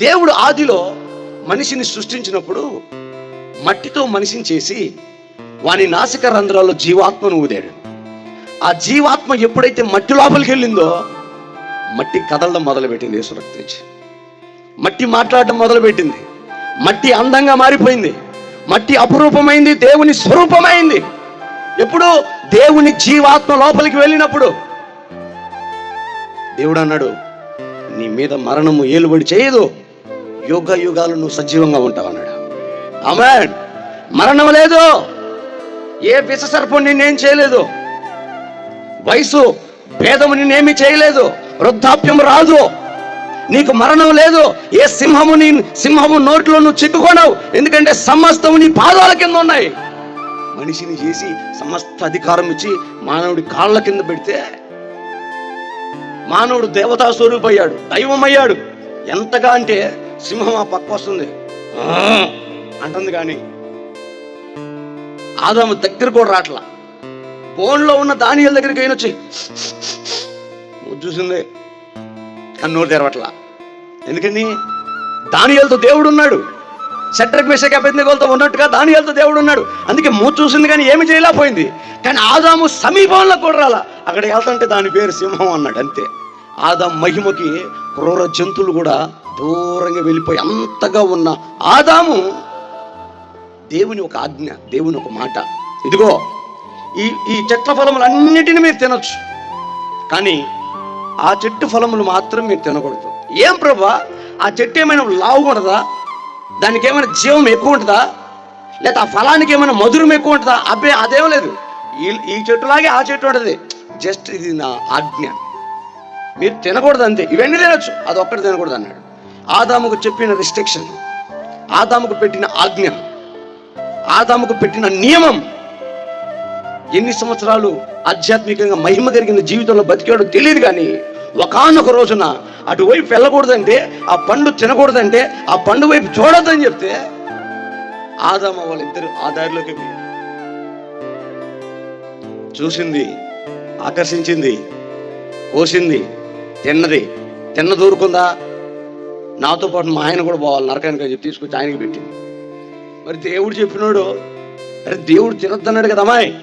దేవుడు ఆదిలో మనిషిని సృష్టించినప్పుడు మట్టితో మనిషిని చేసి వాని నాసిక రంధ్రాల్లో జీవాత్మను ఊదాడు. ఆ జీవాత్మ ఎప్పుడైతే మట్టి లోపలికి వెళ్ళిందో మట్టి కదలడం మొదలుపెట్టింది యేసురక్తి నుంచి. మట్టి మాట్లాడడం మొదలుపెట్టింది. మట్టి అందంగా మారిపోయింది. మట్టి అపురూపమైంది దేవుని స్వరూపమైంది. ఎప్పుడు దేవుని జీవాత్మ లోపలికి వెళ్ళినప్పుడు దేవుడు అన్నాడు నీ మీద మరణము ఏలుబడి చేయదు. యుగ యుగాలు నువ్వు సజీవంగా ఉంటావు అన్నాడు. ఆమె మరణం లేదు. ఏ విషసర్పం నిన్నేం చేయలేదు. వయసు భేదము నిన్నేమి చేయలేదు. వృద్ధాప్యం రాదు. నీకు మరణం లేదు. ఏ సింహము నీ సింహము నోట్లో నువ్వు చిక్కుకోనవు. ఎందుకంటే సమస్తము నీ పాదాల కింద ఉన్నాయి. మనిషిని చేసి సమస్త అధికారం ఇచ్చి మానవుడి కాళ్ళ కింద పెడితే మానవుడు దేవతా స్వరూపయ్యాడు దైవం అయ్యాడు ఎంతగా అంటే సింహం ఆ పక్క వస్తుంది. అంటుంది కానీ ఆదాము దగ్గర కూడా రాట్లా. బోన్లో ఉన్న దానియల దగ్గరికి అయిన వచ్చి "నువ్వు చూసింది కన్నూరు తెరవట్లా. ఎందుకని? దానియలతో దేవుడు ఉన్నాడు సెట్రక్ మిషక్ అభ్యర్థిగోలతో ఉన్నట్టుగా దానియలతో దేవుడు ఉన్నాడు అందుకే మూడు చూసింది కానీ ఏమి చేయలేకపోయింది. కానీ ఆదాము సమీపంలో కూడా రాలా. అక్కడికి వెళ్తుంటే దాని పేరు సింహం అన్నాడు అంతే. ఆదాం మహిమకి క్రూర జంతువులు కూడా దూరంగా వెళ్ళిపోయి అంతగా ఉన్న ఆదాము దేవుని ఒక ఆజ్ఞ దేవుని ఒక మాట. ఇదిగో ఈ ఈ చెట్ల ఫలములన్నిటిని మీరు తినొచ్చు. కానీ ఆ చెట్టు ఫలములు మాత్రం మీరు తినకూడదు. ఏం ప్రభా? ఆ చెట్టు ఏమైనా లావు ఉంటుందా? దానికి ఏమైనా జీవం ఎక్కువ ఉంటుందా? లేదా ఆ ఫలానికి ఏమైనా మధురం ఎక్కువ ఉంటుందా? అబ్బే అదేం లేదు. ఈ ఈ చెట్టులాగే ఆ చెట్టు ఉంటుంది. జస్ట్ ఇది నా ఆజ్ఞ. మీరు తినకూడదు అంతే. ఇవన్నీ తినొచ్చు. అది ఒక్కటి తినకూడదు అన్నాడు. ఆదాముకు చెప్పిన రిస్ట్రిక్షన్ ఆదాముకు పెట్టిన ఆజ్ఞ ఆదాముకు పెట్టిన నియమం ఎన్ని సంవత్సరాలు ఆధ్యాత్మికంగా మహిమ కలిగిన జీవితంలో బతికాడో తెలియదు కానీ ఒకానొక రోజున అటువైపు వెళ్ళకూడదంటే ఆ పండు తినకూడదంటే ఆ పండు వైపు చూడొద్దని చెప్తే ఆదామ వాళ్ళిద్దరు ఆ దారిలోకి పోయారు. చూసింది ఆకర్షించింది కోసింది తిన్నది తిన్న దూరుకుందా నాతో పాటు మా ఆయన కూడా పోవాలి నరకానికి అని చెప్పి తీసుకొచ్చి ఆయనకి పెట్టింది. మరి దేవుడు చెప్పినాడు అరే దేవుడు తినొద్దన్నాడు కదా అమ్మాయి.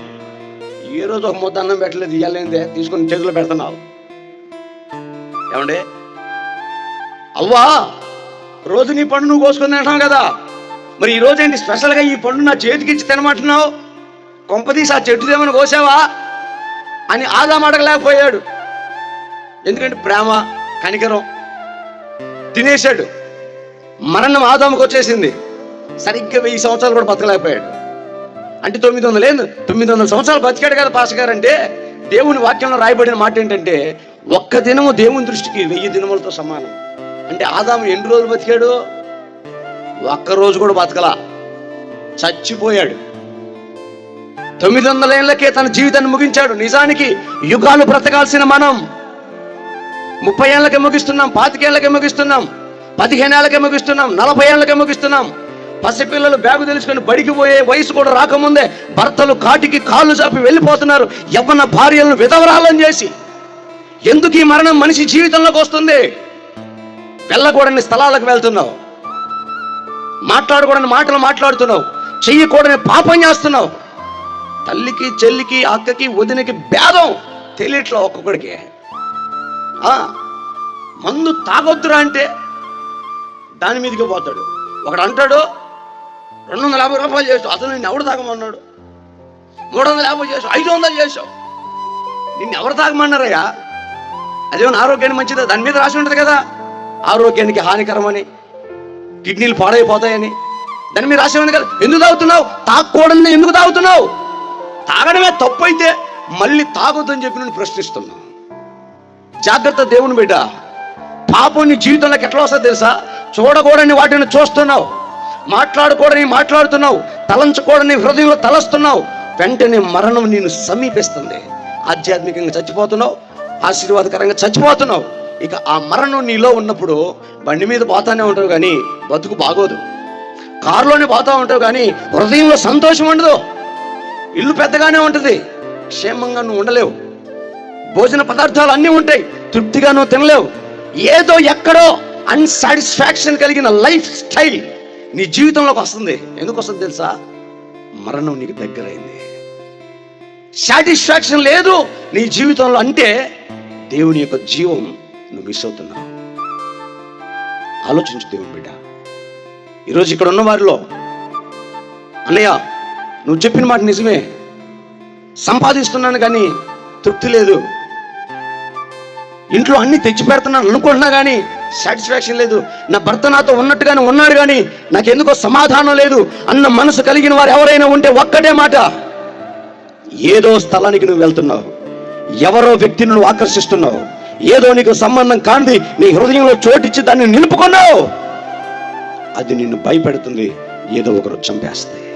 ఏ రోజు ఒక ముద్ద అన్నం పెట్టలేదు ఇయ్యాలేందే తీసుకొని చేతిలో పెడుతున్నావు. ఏమండి? అవ్వా రోజు నీ పండు నువ్వు కోసుకొని తింటావు కదా. మరి ఈ రోజు ఏంటి స్పెషల్గా ఈ పండు నా చేతికి ఇచ్చి తినమంటున్నావు? కొంపదీసి ఆ చెట్టు ఏమైనా కోసావా? అని ఆదాం అడగలేకపోయాడు ఎందుకంటే ప్రేమ కనికరం తినేశాడు. మరణం ఆదాముకు వచ్చేసింది. సరిగ్గా వెయ్యి సంవత్సరాలు కూడా బతకలేకపోయాడు. అంటే తొమ్మిది వందలు ఏంది? తొమ్మిది వందల సంవత్సరాలు బతికాడు కదా పాస్ గారు అంటే దేవుని వాక్యంలో రాయబడిన మాట ఏంటంటే ఒక్క దినము దేవుని దృష్టికి వెయ్యి దినములతో సమానం. అంటే ఆదాము ఎన్ని రోజులు బతికాడు? ఒక్క రోజు కూడా బతకలా. చచ్చిపోయాడు. తొమ్మిది వందల ఏళ్ళకే తన జీవితాన్ని ముగించాడు. నిజానికి యుగాలు బ్రతకాల్సిన మనం. ముప్పై ఏళ్ళకే ముగిస్తున్నాం పాతికేళ్ళకే ముగిస్తున్నాం పదిహేను ఏళ్ళకే ముగిస్తున్నాం నలభై ఏళ్ళకే ముగిస్తున్నాం. పసిపిల్లలు బ్యాగు తెలుసుకొని బడికి పోయే వయసు కూడా రాకముందే భర్తలు కాటికి కాళ్ళు చాపి వెళ్ళిపోతున్నారు యవ్వన భార్యలను విధవరాలని చేసి. ఎందుకు ఈ మరణం మనిషి జీవితంలోకి వస్తుంది? వెళ్ళకూడని స్థలాలకు వెళ్తున్నావు. మాట్లాడకూడని మాటలు మాట్లాడుతున్నావు. చెయ్యకూడని పాపం చేస్తున్నావు. తల్లికి చెల్లికి అక్కకి వదినకి భేదం తెలియట్లో ఒక్కొక్కడికి. మందు తాగొద్దురా అంటే దాని మీదకి పోతాడు. ఒకడు అంటాడు రెండు వందల యాభై రూపాయలు చేసావు అసలు నిన్ను ఎవడు తాగమన్నాడు? మూడు వందల యాభై చేసావు ఐదు వందలు చేసావు. నిన్ను ఎవరు తాగమన్నారయ్యా? అదేమన్నా ఆరోగ్యానికి మంచిదా? దాని మీద రాసి ఉంటుంది కదా. ఆరోగ్యానికి హానికరమని కిడ్నీలు పాడైపోతాయని. దాని మీద రాసి ఉంది కదా. ఎందుకు తాగుతున్నావు? తాగకూడదని ఎందుకు తాగుతున్నావు? తాగడమే తప్పు అయితే మళ్ళీ తాగొద్దని చెప్పి నేను ప్రశ్నిస్తున్నాను జాగ్రత్త దేవుని బిడ్డ. పాపం నీ జీవితంలోకి ఎట్లా వస్తుందో తెలుసా? చూడకూడని వాటిని చూస్తున్నావు. మాట్లాడకూడని మాట్లాడుతున్నావు. తలంచకూడని హృదయంలో తలస్తున్నావు. వెంటనే మరణం నేను సమీపిస్తుంది. ఆధ్యాత్మికంగా చచ్చిపోతున్నావు. ఆశీర్వాదకరంగా చచ్చిపోతున్నావు. ఇక ఆ మరణం నీలో ఉన్నప్పుడు బండి మీద పోతానే ఉంటావు కానీ బతుకు బాగోదు. కారులోనే పోతా ఉంటావు కానీ హృదయంలో సంతోషం ఉండదు. ఇల్లు పెద్దగానే ఉంటుంది. క్షేమంగా నువ్వు ఉండలేవు. భోజన పదార్థాలు అన్నీ ఉంటాయి. తృప్తిగా నువ్వు తినలేవు. ఏదో ఎక్కడో అన్సాటిస్ఫాక్షన్ కలిగిన లైఫ్ స్టైల్ నీ జీవితంలోకి వస్తుంది. ఎందుకు వస్తుంది తెలుసా? మరణం నీకు దగ్గరైంది. సాటిస్ఫాక్షన్ లేదు నీ జీవితంలో అంటే దేవుని యొక్క జీవం నువ్వు మిస్ అవుతున్నావు. ఆలోచించు దేవుని బిడ్డ. ఈరోజు ఇక్కడ ఉన్న వారిలో అన్నయ్య నువ్వు చెప్పిన మాట నిజమే. సంపాదిస్తున్నాను కానీ తృప్తి లేదు. ఇంట్లో అన్ని తెచ్చి పెడుతున్నాను అనుకుంటున్నా కానీ సాటిస్ఫాక్షన్ లేదు. నా భర్త నాతో ఉన్నట్టుగానే ఉన్నాడు కానీ నాకు ఎందుకో సమాధానం లేదు. అన్న మనసు కలిగిన వారు ఎవరైనా ఉంటే ఒక్కటే మాట. ఏదో స్థలానికి నువ్వు వెళ్తున్నావు. ఎవరో వ్యక్తిని నువ్వు ఆకర్షిస్తున్నావు. ఏదో నీకు సంబంధం కానిది నీ హృదయంలో చోటిచ్చి దాన్ని నిలుపుకున్నావు. అది నిన్ను భయపెడుతుంది. ఏదో ఒకరు చంపేస్తాయి.